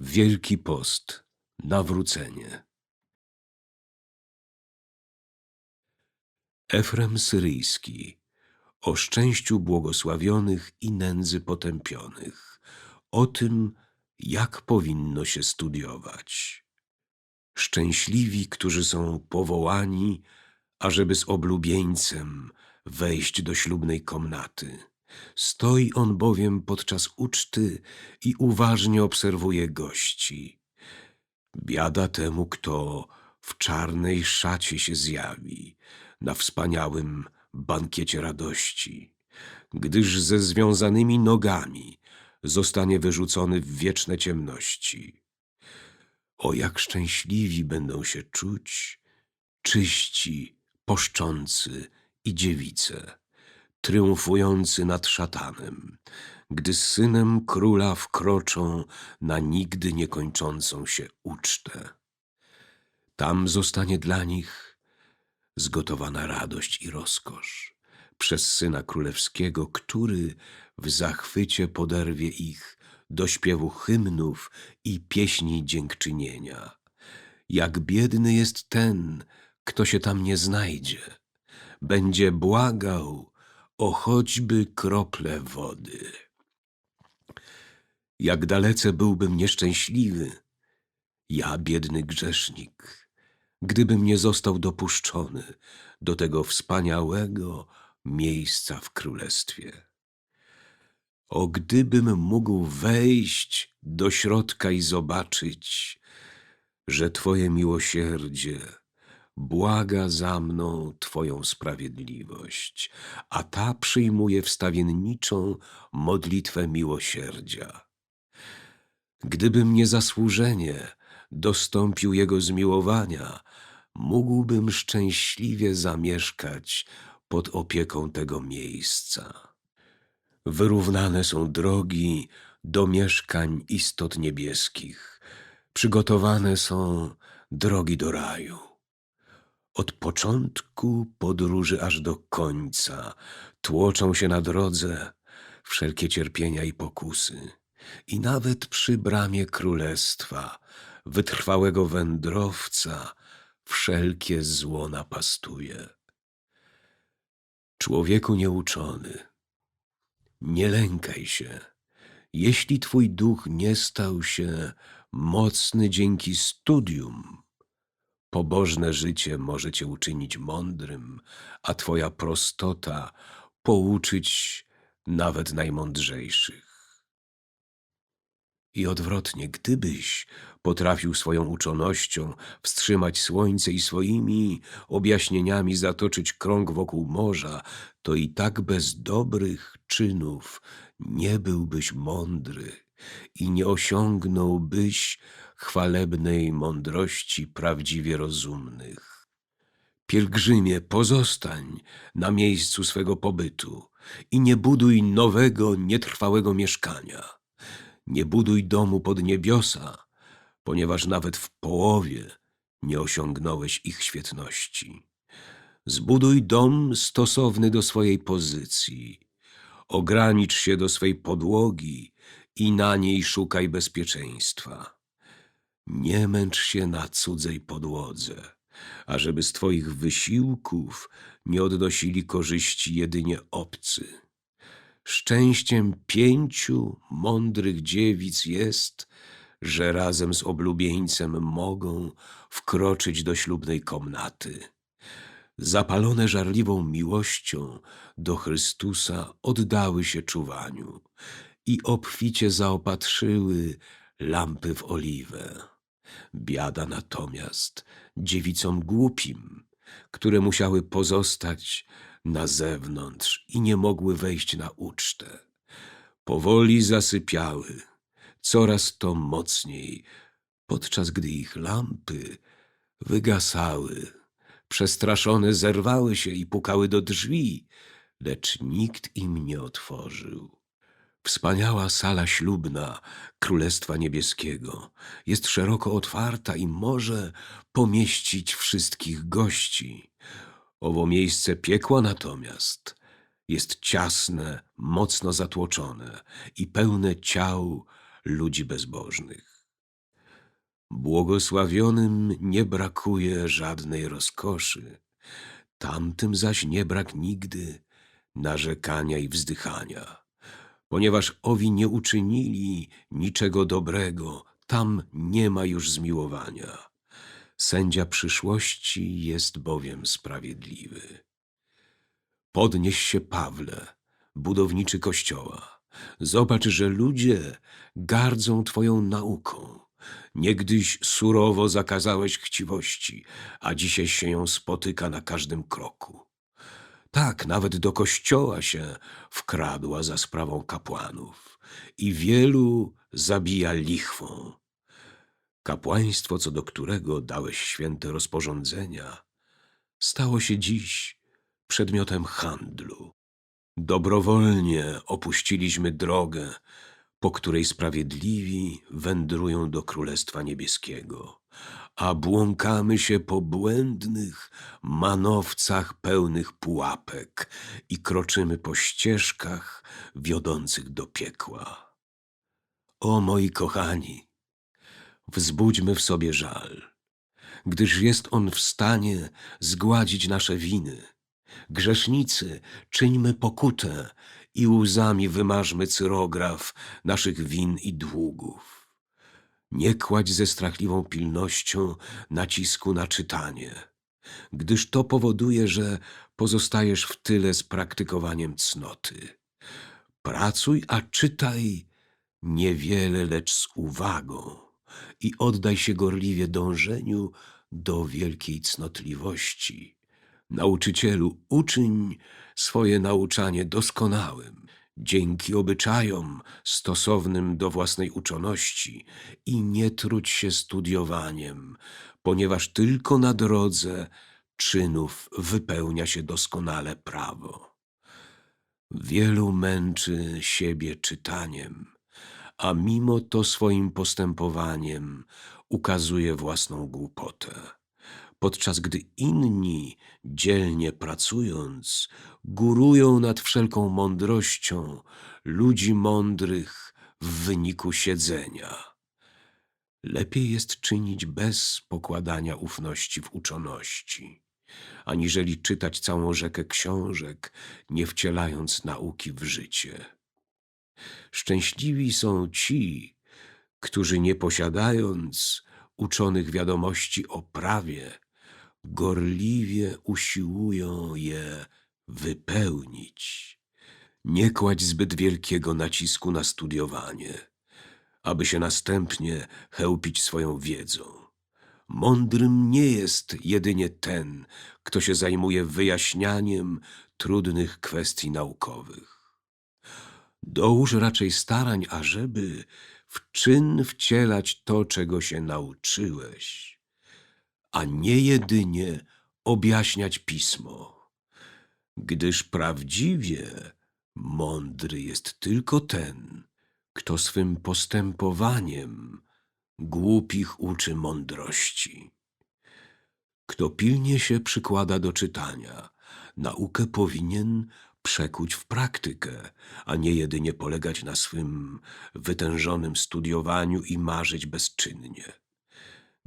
Wielki Post, nawrócenie. Efrem Syryjski, o szczęściu błogosławionych i nędzy potępionych, o tym, jak powinno się studiować. Szczęśliwi, którzy są powołani, ażeby z oblubieńcem wejść do ślubnej komnaty. Stoi on bowiem podczas uczty i uważnie obserwuje gości. Biada temu, kto w czarnej szacie się zjawi na wspaniałym bankiecie radości, gdyż ze związanymi nogami zostanie wyrzucony w wieczne ciemności. O jak szczęśliwi będą się czuć czyści, poszczący i dziewice, triumfujący nad szatanem, gdy z synem króla wkroczą na nigdy niekończącą się ucztę. Tam zostanie dla nich zgotowana radość i rozkosz przez syna królewskiego, który w zachwycie poderwie ich do śpiewu hymnów i pieśni dziękczynienia. Jak biedny jest ten, kto się tam nie znajdzie. Będzie błagał o choćby krople wody. Jak dalece byłbym nieszczęśliwy, ja, biedny grzesznik, gdybym nie został dopuszczony do tego wspaniałego miejsca w królestwie. O, gdybym mógł wejść do środka i zobaczyć, że Twoje miłosierdzie błaga za mną Twoją sprawiedliwość, a ta przyjmuje wstawienniczą modlitwę miłosierdzia. Gdybym niezasłużenie dostąpił Jego zmiłowania, mógłbym szczęśliwie zamieszkać pod opieką tego miejsca. Wyrównane są drogi do mieszkań istot niebieskich, przygotowane są drogi do raju. Od początku podróży aż do końca tłoczą się na drodze wszelkie cierpienia i pokusy. I nawet przy bramie królestwa wytrwałego wędrowca wszelkie zło napastuje. Człowieku nieuczony, nie lękaj się, jeśli twój duch nie stał się mocny dzięki studium. Pobożne życie może cię uczynić mądrym, a twoja prostota pouczyć nawet najmądrzejszych. I odwrotnie, gdybyś potrafił swoją uczonością wstrzymać słońce i swoimi objaśnieniami zatoczyć krąg wokół morza, to i tak bez dobrych czynów nie byłbyś mądry i nie osiągnąłbyś chwalebnej mądrości prawdziwie rozumnych. Pielgrzymie, pozostań na miejscu swego pobytu i nie buduj nowego, nietrwałego mieszkania. Nie buduj domu pod niebiosa, ponieważ nawet w połowie nie osiągnąłeś ich świetności. Zbuduj dom stosowny do swojej pozycji. Ogranicz się do swej podłogi i na niej szukaj bezpieczeństwa. Nie męcz się na cudzej podłodze, ażeby z twoich wysiłków nie odnosili korzyści jedynie obcy. Szczęściem pięciu mądrych dziewic jest, że razem z oblubieńcem mogą wkroczyć do ślubnej komnaty. Zapalone żarliwą miłością do Chrystusa oddały się czuwaniu i obficie zaopatrzyły lampy w oliwę. Biada natomiast dziewicom głupim, które musiały pozostać na zewnątrz i nie mogły wejść na ucztę. Powoli zasypiały, coraz to mocniej, podczas gdy ich lampy wygasały. Przestraszone zerwały się i pukały do drzwi, lecz nikt im nie otworzył. Wspaniała sala ślubna Królestwa Niebieskiego jest szeroko otwarta i może pomieścić wszystkich gości. Owo miejsce piekła natomiast jest ciasne, mocno zatłoczone i pełne ciał ludzi bezbożnych. Błogosławionym nie brakuje żadnej rozkoszy, tamtym zaś nie brak nigdy narzekania i wzdychania. Ponieważ owi nie uczynili niczego dobrego, tam nie ma już zmiłowania. Sędzia przyszłości jest bowiem sprawiedliwy. Podnieś się, Pawle, budowniczy kościoła. Zobacz, że ludzie gardzą Twoją nauką. Niegdyś surowo zakazałeś chciwości, a dzisiaj się ją spotyka na każdym kroku. Tak, nawet do kościoła się wkradła za sprawą kapłanów i wielu zabija lichwą. Kapłaństwo, co do którego dałeś święte rozporządzenia, stało się dziś przedmiotem handlu. Dobrowolnie opuściliśmy drogę, po której sprawiedliwi wędrują do Królestwa Niebieskiego, a błąkamy się po błędnych manowcach pełnych pułapek i kroczymy po ścieżkach wiodących do piekła. O moi kochani, wzbudźmy w sobie żal, gdyż jest on w stanie zgładzić nasze winy. Grzesznicy, czyńmy pokutę i łzami wymarzmy cyrograf naszych win i długów. Nie kładź ze strachliwą pilnością nacisku na czytanie, gdyż to powoduje, że pozostajesz w tyle z praktykowaniem cnoty. Pracuj, a czytaj niewiele, lecz z uwagą i oddaj się gorliwie dążeniu do wielkiej cnotliwości. Nauczycielu, uczyń swoje nauczanie doskonałym, dzięki obyczajom stosownym do własnej uczoności i nie trudź się studiowaniem, ponieważ tylko na drodze czynów wypełnia się doskonale prawo. Wielu męczy siebie czytaniem, a mimo to swoim postępowaniem ukazuje własną głupotę podczas gdy inni, dzielnie pracując, górują nad wszelką mądrością ludzi mądrych w wyniku siedzenia. Lepiej jest czynić bez pokładania ufności w uczoności, aniżeli czytać całą rzekę książek, nie wcielając nauki w życie. Szczęśliwi są ci, którzy nie posiadając uczonych wiadomości o prawie, gorliwie usiłują je wypełnić. Nie kładź zbyt wielkiego nacisku na studiowanie, aby się następnie chełpić swoją wiedzą. Mądrym nie jest jedynie ten, kto się zajmuje wyjaśnianiem trudnych kwestii naukowych. Dołóż raczej starań, ażeby w czyn wcielać to, czego się nauczyłeś a nie jedynie objaśniać pismo, gdyż prawdziwie mądry jest tylko ten, kto swym postępowaniem głupich uczy mądrości. Kto pilnie się przykłada do czytania, naukę powinien przekuć w praktykę, a nie jedynie polegać na swym wytężonym studiowaniu i marzyć bezczynnie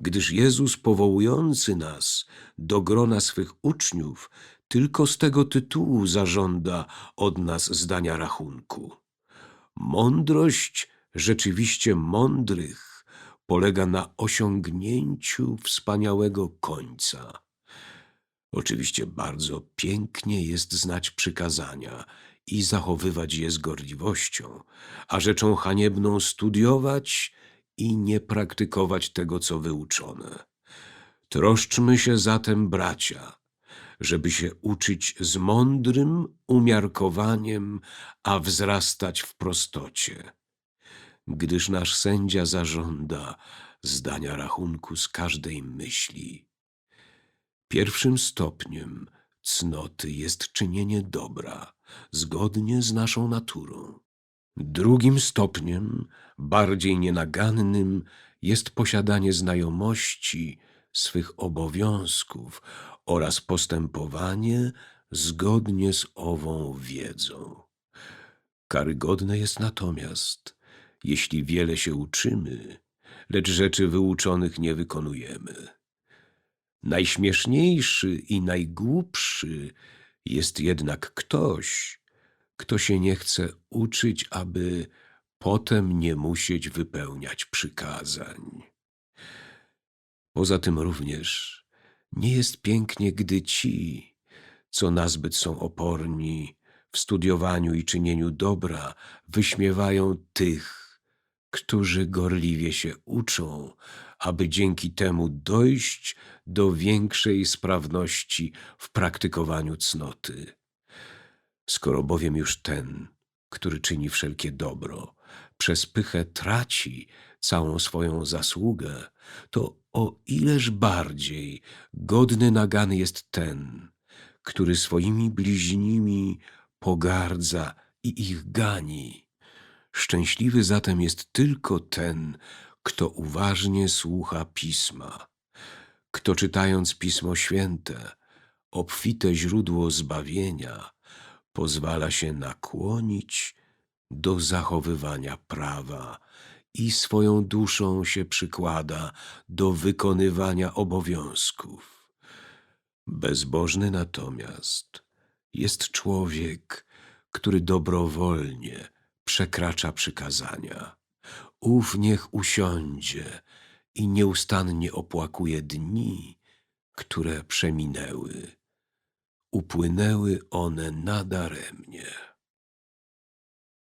gdyż Jezus powołujący nas do grona swych uczniów tylko z tego tytułu zażąda od nas zdania rachunku. Mądrość rzeczywiście mądrych polega na osiągnięciu wspaniałego końca. Oczywiście bardzo pięknie jest znać przykazania i zachowywać je z gorliwością, a rzeczą haniebną studiować i nie praktykować tego, co wyuczone. Troszczmy się zatem, bracia, żeby się uczyć z mądrym umiarkowaniem, a wzrastać w prostocie. Gdyż nasz sędzia zażąda zdania rachunku z każdej myśli. Pierwszym stopniem cnoty jest czynienie dobra, zgodnie z naszą naturą. Drugim stopniem, bardziej nienagannym, jest posiadanie znajomości swych obowiązków oraz postępowanie zgodnie z ową wiedzą. Karygodne jest natomiast, jeśli wiele się uczymy, lecz rzeczy wyuczonych nie wykonujemy. Najśmieszniejszy i najgłupszy jest jednak ktoś, kto się nie chce uczyć, aby potem nie musieć wypełniać przykazań. Poza tym również nie jest pięknie, gdy ci, co nazbyt są oporni w studiowaniu i czynieniu dobra, wyśmiewają tych, którzy gorliwie się uczą, aby dzięki temu dojść do większej sprawności w praktykowaniu cnoty. Skoro bowiem już ten, który czyni wszelkie dobro, przez pychę traci całą swoją zasługę, to o ileż bardziej godny nagany jest ten, który swoimi bliźnimi pogardza i ich gani. Szczęśliwy zatem jest tylko ten, kto uważnie słucha pisma, kto czytając Pismo Święte, obfite źródło zbawienia, pozwala się nakłonić do zachowywania prawa i swoją duszą się przykłada do wykonywania obowiązków. Bezbożny natomiast jest człowiek, który dobrowolnie przekracza przykazania. Ów niech usiądzie i nieustannie opłakuje dni, które przeminęły. Upłynęły one nadaremnie.